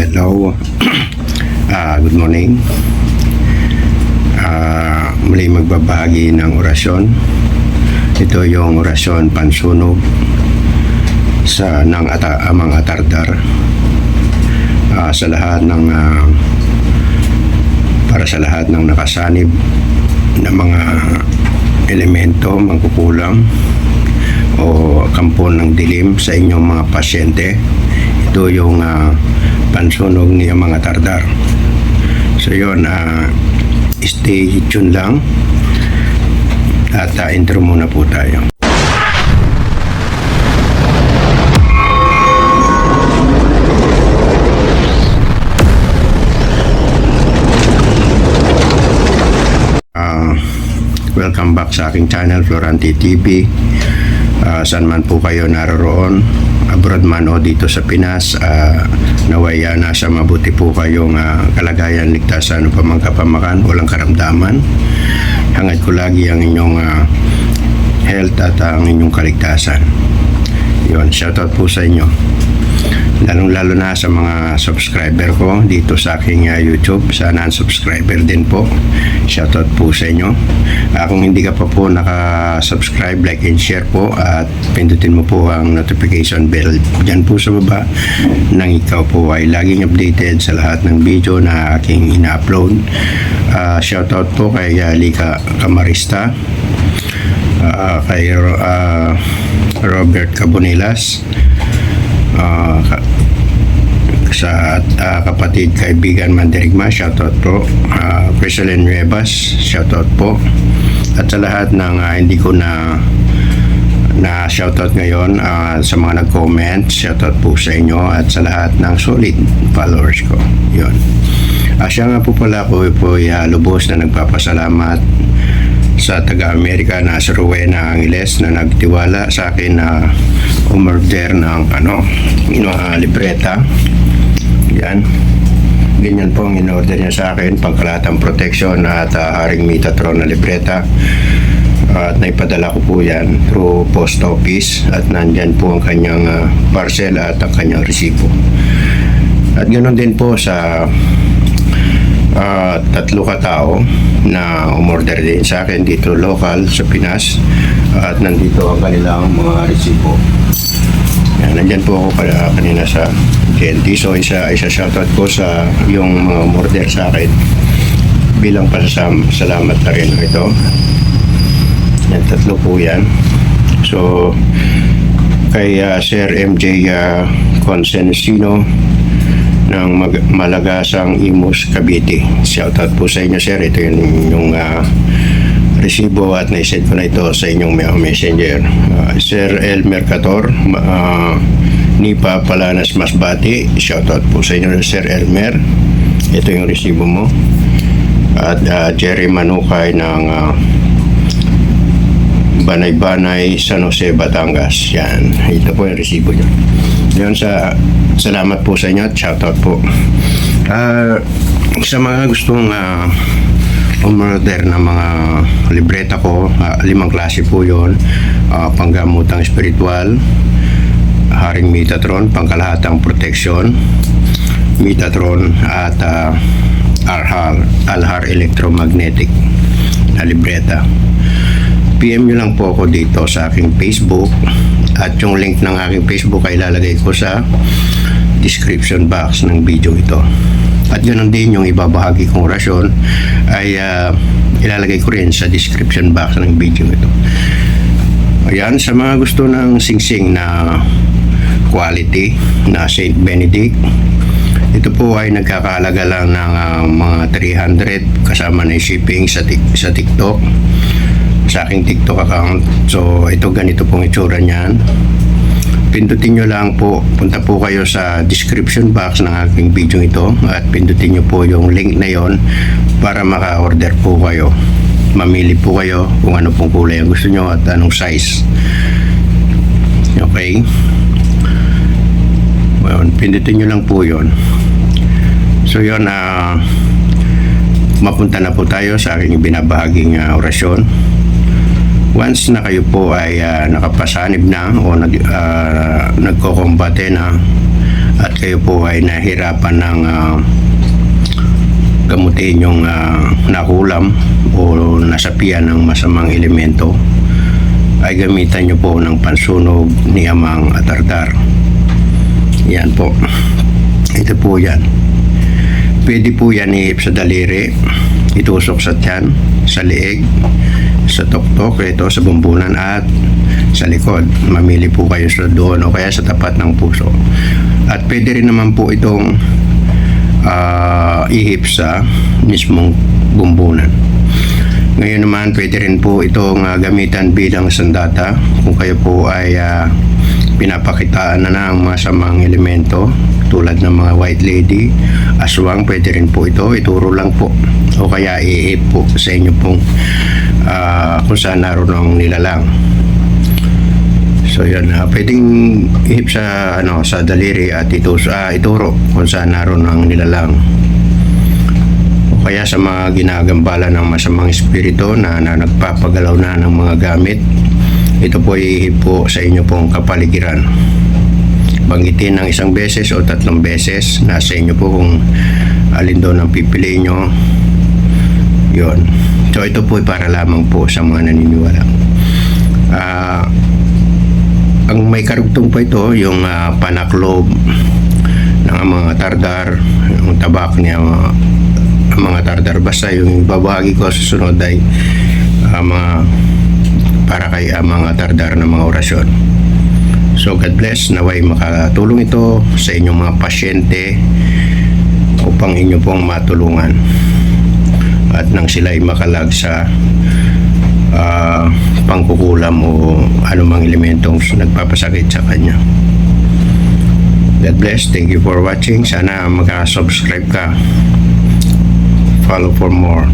Hello. Ah, good morning. Ah, muli magbabahagi ng orasyon. Ito yung orasyon pansunog sa ng ata, amang atardar Ah, sa lahat ng ah, para sa lahat ng nakasanib na mga elemento mangkukulam o kampon ng dilim sa inyong mga pasyente. Ito yung ah, pansunog ni mga tardar. So yun, ah, stay tuned lang at ah, intro muna po tayo. Ah, welcome back sa aking channel, Florante TV. Ah, saan man po kayo naroroon, abroad man o dito sa Pinas, ah, nawaya na sa mabuti po kayong ah, kalagayan, ligtasan o pamang kapamakan, walang karamdaman. Hangad ko lagi ang inyong ah, health at ang inyong kaligtasan. Yun, shoutout po sa inyo lalong lalo na sa mga subscriber ko dito sa aking uh, YouTube. Sa non-subscriber din po. Shoutout po sa inyo. Uh, kung hindi ka pa po naka-subscribe like and share po at pindutin mo po ang notification bell dyan po sa baba nang ikaw po ay laging updated sa lahat ng video na aking ina-upload. Uh, shoutout po kay uh, Lika Camarista uh, kay uh, Robert Cabonilas uh, sa uh, kapatid kaibigan Mandirigma shoutout po. Uh, President Nuevas shoutout po. At sa lahat ng uh, hindi ko na na shoutout ngayon uh, sa mga nag-comment shoutout po sa inyo at sa lahat ng solid followers ko. Yon uh, siya nga po pala ko po uh, lubos na nagpapasalamat sa taga-Amerika na si Rowena Angeles na nagtiwala sa akin na umorder ng ano, mga libreta. Yan. Ganyan po ang in-order niya sa akin, pangkalatang protection at uh, haring Metatron na libreta. at naipadala ko po yan through post office at nandyan po ang kanyang ah, parcel at ang kanyang resibo. At ganoon din po sa ah, tatlo katao na umorder din sa akin dito local sa Pinas at nandito ang kanilang mga resibo. Yan, nandyan po ako kaya kanina sa GNT. So isa, isa shoutout ko sa yung mga umorder sa akin bilang pasasam salamat na rin ito. Yan, tatlo po yan. So, kay ah, Sir MJ uh, Consensino ng Mag- Malagasang Imus Cavite. Shoutout po sa inyo sir. Ito yung, yung ah, resibo at naisend ko na ito sa inyong me- messenger. Ah, sir El Mercator, ah, Nipa Palanas Masbati. Shoutout po sa inyo Sir Elmer. Ito yung resibo mo. At ah, Jerry Manukay ng ah, Banay-Banay, San Jose, Batangas. Yan. Ito po yung resibo nyo. Yan sa salamat po sa inyo at shoutout po. Ah, sa mga gustong uh, umorder na mga libreta ko, ah, limang klase po yon Ah, panggamutang spiritual, Haring Metatron, pangkalahatang protection, Metatron at ah, Alhar, Alhar Electromagnetic na libreta. PM nyo lang po ako dito sa aking Facebook at yung link ng aking Facebook ay ilalagay ko sa description box ng video ito. At ganoon din yung ibabahagi kong orasyon ay ah, ilalagay ko rin sa description box ng video ito. Ayan, sa mga gusto ng singsing na quality na Saint Benedict, ito po ay nagkakahalaga lang ng ah, mga 300 kasama na shipping sa, sa TikTok sa aking TikTok account. So, ito ganito pong itsura niyan. Pindutin nyo lang po, punta po kayo sa description box ng aking video ito at pindutin nyo po yung link na yon para maka-order po kayo. Mamili po kayo kung ano pong kulay ang gusto nyo at anong size. Okay? Well, pindutin nyo lang po yon. So, yun, ah, mapunta na po tayo sa aking binabahaging ah, orasyon. Once na kayo po ay ah, nakapasanib na o nag, ah, nagkokombate na at kayo po ay nahirapan ng ah, gamutin yung ah, nakulam o nasapian ng masamang elemento ay gamitan nyo po ng pansunog ni Amang Atardar. Yan po. Ito po yan. Pwede po yan ihip sa daliri, itusok sa tiyan, sa liig, sa tuktok, ito sa bumbunan at sa likod. Mamili po kayo sa doon o kaya sa tapat ng puso. At pwede rin naman po itong ah, ihip sa mismong bumbunan. Ngayon naman, pwede rin po itong ah, gamitan bilang sandata kung kayo po ay ah, pinapakitaan na ng masamang elemento tulad ng mga white lady, aswang, pwede rin po ito, ituro lang po o kaya ihip po sa inyo pong ah, kung saan naroon ang nilalang. So yun, ah, pwedeng ihip sa ano sa daliri at ito sa ituro kung saan naroon ang nilalang. O kaya sa mga ginagambala ng masamang espiritu na, na nagpapagalaw na ng mga gamit, ito po ihip po sa inyo pong kapaligiran. Banggitin ng isang beses o tatlong beses, nasa inyo po kung alin doon ang pipiliin nyo. Yun. So ito po para lamang po sa mga naniniwala. Ah, ang may karugtong pa ito, yung ah, panaklob ng mga tardar, yung tabak niya, mga, mga tardar. Basta yung babagi ko sa sunod ay ah, mga para kay ah, mga tardar na mga orasyon. So God bless, naway makatulong ito sa inyong mga pasyente upang inyo pong matulungan at nang sila ay makalag sa ah, pangkukulam o anumang elementong nagpapasakit sa kanya. God bless. Thank you for watching. Sana makasubscribe ka. Follow for more.